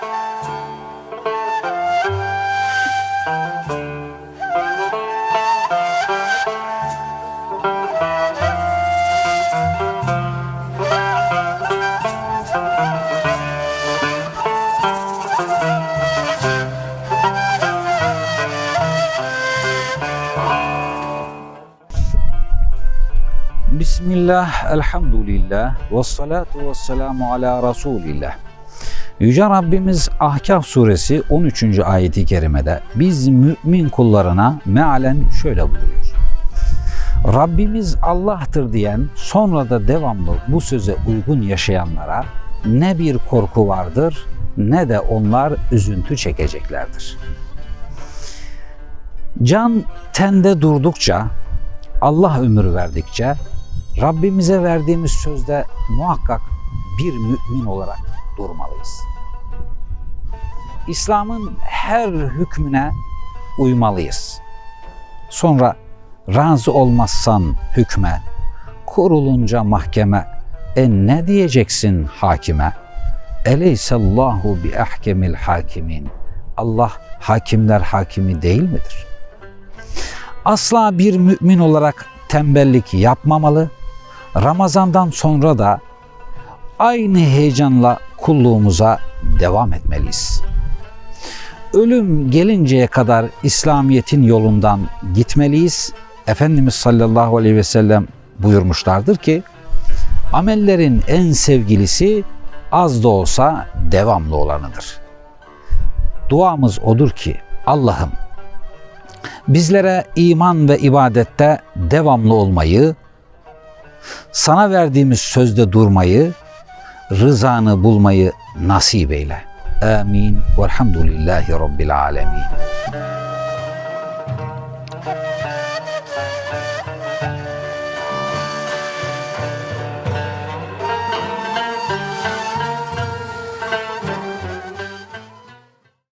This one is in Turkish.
بسم الله الحمد لله والصلاة والسلام على رسول الله. Yüce Rabbimiz Ahkaf suresi 13. ayeti kerimede biz mümin kullarına mealen şöyle buyuruyor. Rabbimiz Allah'tır diyen sonra da devamlı bu söze uygun yaşayanlara ne bir korku vardır ne de onlar üzüntü çekeceklerdir. Can tende durdukça, Allah ömür verdikçe Rabbimize verdiğimiz sözde muhakkak bir mümin olarak durmalıyız. İslam'ın her hükmüne uymalıyız. Sonra razı olmazsan hükme, kurulunca mahkeme, e ne diyeceksin hakime? Eleysallahu bi ahkemil hakimin. Allah hakimler hakimi değil midir? Asla bir mümin olarak tembellik yapmamalı. Ramazandan sonra da aynı heyecanla kulluğumuza devam etmeliyiz. Ölüm gelinceye kadar İslamiyet'in yolundan gitmeliyiz. Efendimiz sallallahu aleyhi ve sellem buyurmuşlardır ki amellerin en sevgilisi az da olsa devamlı olanıdır. Duamız odur ki Allah'ım bizlere iman ve ibadette devamlı olmayı, sana verdiğimiz sözde durmayı, rızanı bulmayı nasip eyle. Amin. Velhamdülillahi Rabbil alemin.